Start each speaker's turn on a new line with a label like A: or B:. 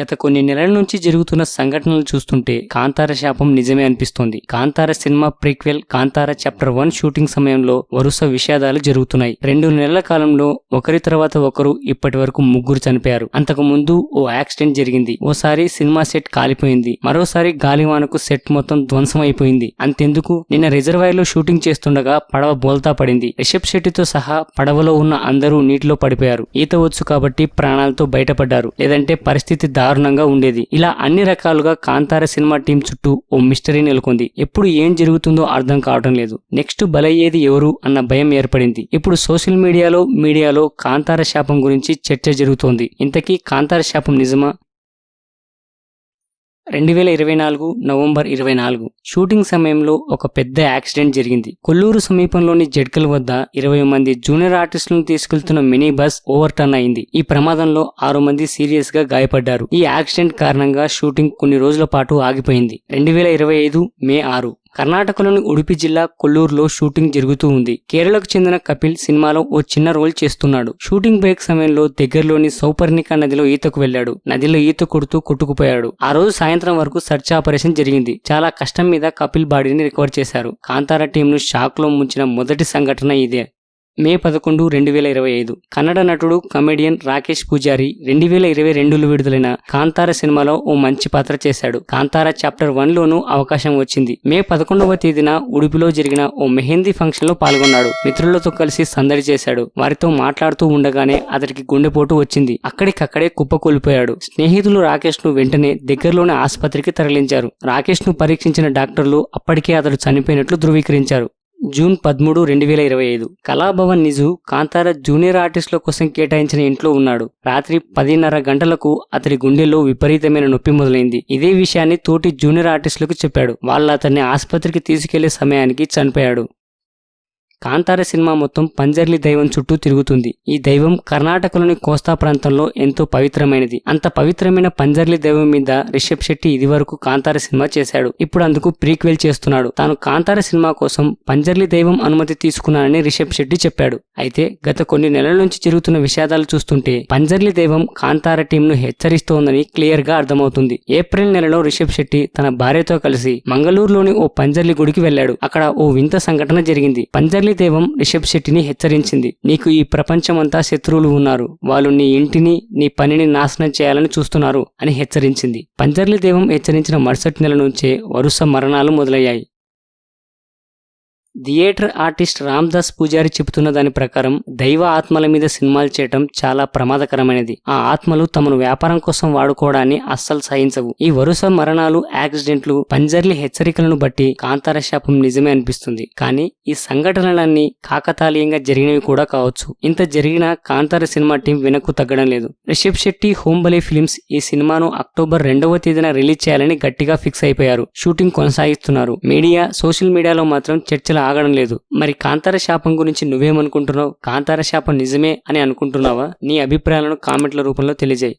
A: గత కొన్ని నెలల నుంచి జరుగుతున్న సంఘటనలు చూస్తుంటే కాంతార శాపం నిజమే అనిపిస్తోంది. Kantara cinema prequel Kantara chapter one shooting సమయంలో వరుస విషాదాలు జరుగుతున్నాయి. రెండు నెలల కాలంలో ఒకరి తర్వాత ఒకరు ఇప్పటి వరకు ముగ్గురు చనిపోయారు. అంతకు ముందు ఓ యాక్సిడెంట్ జరిగింది. ఓసారి సినిమా సెట్ కాలిపోయింది. మరోసారి గాలివానకు సెట్ మొత్తం ధ్వంసం అయిపోయింది. అంతెందుకు? నిన్న రిజర్వాయర్లో షూటింగ్ చేస్తుండగా పడవ బోల్తా పడింది. రిషబ్ శెట్టితో సహా పడవలో ఉన్న అందరూ నీటిలో పడిపోయారు. ఈత వచ్చు కాబట్టి ప్రాణాలతో బయటపడ్డారు. లేదంటే పరిస్థితి దారుణంగా ఉండేది. ఇలా అన్ని రకాలుగా కాంతార సినిమా టీం చుట్టూ ఓ మిస్టరీ నెలకొంది. ఎప్పుడు ఏం జరుగుతుందో అర్థం కావటం లేదు. నెక్స్ట్ బలయ్యేది ఎవరు అన్న భయం ఏర్పడింది. ఇప్పుడు సోషల్ మీడియాలో మీడియాలో కాంతార శాపం గురించి చర్చ జరుగుతోంది. ఇంతకీ కాంతార శాపం నిజమా? రెండు వేల ఇరవై నాలుగు నవంబర్ ఇరవై నాలుగు. షూటింగ్ సమయంలో ఒక పెద్ద యాక్సిడెంట్ జరిగింది. కొల్లూరు సమీపంలోని జడ్కల్ వద్ద ఇరవై మంది జూనియర్ ఆర్టిస్టులను తీసుకెళ్తున్న మినీ బస్ ఓవర్ టర్న్ అయింది. ఈ ప్రమాదంలో ఆరు మంది సీరియస్గా గాయపడ్డారు. ఈ యాక్సిడెంట్ కారణంగా షూటింగ్ కొన్ని రోజుల పాటు ఆగిపోయింది. రెండు వేల ఇరవై ఐదు మే ఆరు. కర్ణాటకలోని ఉడిపి జిల్లా కొల్లూరులో షూటింగ్ జరుగుతూ ఉంది. కేరళకు చెందిన కపిల్ సినిమాలో ఓ చిన్న రోల్ చేస్తున్నాడు. షూటింగ్ బ్రేక్ సమయంలో దగ్గరలోని సౌపర్ణిక నదిలో ఈతకు వెళ్ళాడు నదిలో ఈత కొడుతూ కొట్టుకుపోయాడు. ఆ రోజు సాయంత్రం వరకు సర్చ్ ఆపరేషన్ జరిగింది. చాలా కష్టం మీద కపిల్ బాడీని రికవర్ చేశారు. కాంతారా టీంను షాక్లో ముంచిన మొదటి సంఘటన ఇదే. మే పదకొండు రెండు వేల ఇరవై ఐదు. కన్నడ నటుడు కమెడియన్ రాకేష్ పూజారి రెండు వేల ఇరవై రెండులో విడుదలైన కాంతార సినిమాలో ఓ మంచి పాత్ర చేశాడు. కాంతార చాప్టర్ వన్ లోనూ అవకాశం వచ్చింది. మే పదకొండవ తేదీన ఉడుపిలో జరిగిన ఓ మెహందీ ఫంక్షన్లో పాల్గొన్నాడు. మిత్రులతో కలిసి సందడి చేశాడు. వారితో మాట్లాడుతూ ఉండగానే అతడికి గుండెపోటు వచ్చింది. అక్కడికక్కడే కుప్పకూలిపోయాడు స్నేహితులు రాకేష్ను వెంటనే దగ్గరలోని ఆసుపత్రికి తరలించారు. రాకేష్ను పరీక్షించిన డాక్టర్లు అప్పటికే అతడు చనిపోయినట్లు ధృవీకరించారు. జూన్ పదమూడు రెండు వేల ఇరవై ఐదు. కళాభవన్ నిజు కాంతార జూనియర్ ఆర్టిస్టుల కోసం కేటాయించిన ఇంట్లో ఉన్నాడు. రాత్రి పదిన్నర గంటలకు అతడి గుండెల్లో విపరీతమైన నొప్పి మొదలైంది. ఇదే విషయాన్ని తోటి జూనియర్ ఆర్టిస్టులకు చెప్పాడు. వాళ్ళు అతన్ని ఆసుపత్రికి తీసుకెళ్ళే సమయానికి చనిపోయాడు. కాంతార సినిమా మొత్తం పంజర్లి దైవం చుట్టూ తిరుగుతుంది. ఈ దైవం కర్ణాటకలోని కోస్తా ప్రాంతంలో ఎంతో పవిత్రమైనది. అంత పవిత్రమైన పంజర్లి దైవం మీద రిషబ్ శెట్టి ఇదివరకు కాంతార సినిమా చేశాడు. ఇప్పుడు అందుకు ప్రీక్వెల్ చేస్తున్నాడు. తాను కాంతార సినిమా కోసం పంజర్లి దైవం అనుమతి తీసుకున్నానని రిషబ్ శెట్టి చెప్పాడు. అయితే గత కొన్ని నెలల నుంచి జరుగుతున్న విషాదాలు చూస్తుంటే పంజర్లి దైవం కాంతార టీంను హెచ్చరిస్తోందని క్లియర్గా అర్థమవుతుంది. ఏప్రిల్ నెలలో రిషబ్ శెట్టి తన భార్యతో కలిసి మంగళూరులోని ఓ పంజర్లి గుడికి వెళ్ళాడు అక్కడ ఓ వింత సంఘటన జరిగింది. పంజర్లి దైవం రిషబ్ శెట్టిని హెచ్చరించింది. నీకు ఈ ప్రపంచమంతా శత్రువులు ఉన్నారు. వాళ్ళు నీ ఇంటిని నీ పనిని నాశనం చేయాలని చూస్తున్నారు అని హెచ్చరించింది. పంజర్లి దేవం హెచ్చరించిన మరుసటి నెల నుంచే వరుస మరణాలు మొదలయ్యాయి. థియేటర్ ఆర్టిస్ట్ రామ్ దాస్ పూజారి చెబుతున్న దాని ప్రకారం దైవ ఆత్మల మీద సినిమాలు చేయటం చాలా ప్రమాదకరమైనది. ఆ ఆత్మలు తమను వ్యాపారం కోసం వాడుకోవడాన్ని అస్సలు సహించవు. ఈ వరుస మరణాలు యాక్సిడెంట్లు పంజర్లి హెచ్చరికలను బట్టి కాంతార శాపం నిజమే అనిపిస్తుంది. కానీ ఈ సంఘటనలన్నీ కాకతాళీయంగా జరిగినవి కూడా కావచ్చు. ఇంత జరిగిన కాంతార సినిమా టీం వెనక్కు తగ్గడం లేదు. రిషబ్ శెట్టి హోంబలే ఫిల్మ్స్ ఈ సినిమాను అక్టోబర్ రెండవ తేదీన రిలీజ్ చేయాలని గట్టిగా ఫిక్స్ అయిపోయారు. షూటింగ్ కొనసాగిస్తున్నారు. మీడియా సోషల్ మీడియాలో మాత్రం చర్చల ఆగడం లేదు. మరి కాంతార శాపం గురించి నువ్వేమనుకుంటున్నావు? కాంతార శాపం నిజమే అని అనుకుంటున్నావా? నీ అభిప్రాయాలను కామెంట్ల రూపంలో తెలియజేయి.